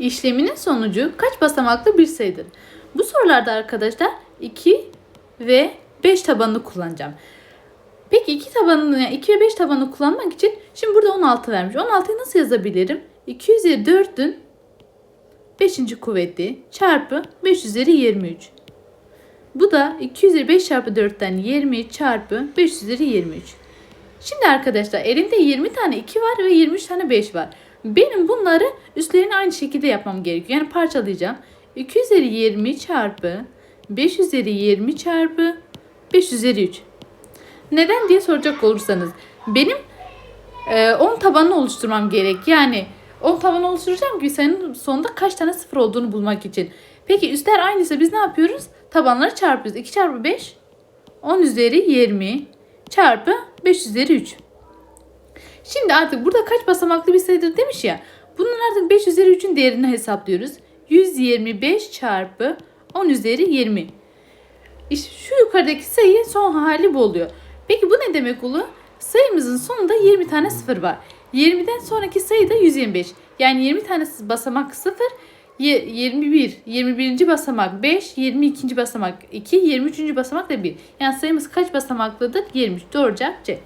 işleminin sonucu kaç basamaklı bir sayıdır? Bu sorularda arkadaşlar 2 ve 5 tabanını kullanacağım. Peki 2 tabanını, yani 2 ve 5 tabanını kullanmak için şimdi burada 16 vermiş. 16'yı nasıl yazabilirim? 2 üzeri 4'ün 5. kuvveti çarpı 5 üzeri 23. Bu da 2 üzeri 5 çarpı 4'ten 20 çarpı 5 üzeri 23. Şimdi arkadaşlar elimde 20 tane 2 var ve 23 tane 5 var. Benim bunları üstlerini aynı şekilde yapmam gerekiyor. Yani parçalayacağım. 2 üzeri 20 çarpı 5 üzeri 20 çarpı 5 üzeri 3. Neden diye soracak olursanız benim e, 10 tabanını oluşturmam gerek. Yani 10 taban oluşturacağım ki sayının sonunda kaç tane sıfır olduğunu bulmak için. Peki üstler aynıysa biz ne yapıyoruz? Tabanları çarpıyoruz. 2 çarpı 5 10 üzeri 20 çarpı 5 üzeri 3. Şimdi artık burada kaç basamaklı bir sayıdır demiş ya. Bunun artık 5 üzeri 3'ün değerini hesaplıyoruz. 125 çarpı 10 üzeri 20. İşte şu yukarıdaki sayı son hali bu oluyor. Peki bu ne demek oluyor? Sayımızın sonunda 20 tane sıfır var. 20'den sonraki sayı da 125. Yani 20 tane basamak 0, 21, 21. basamak 5, 22. basamak 2, 23. basamak da 1. Yani sayımız kaç basamaklıdır? 23. Doğru cevap C.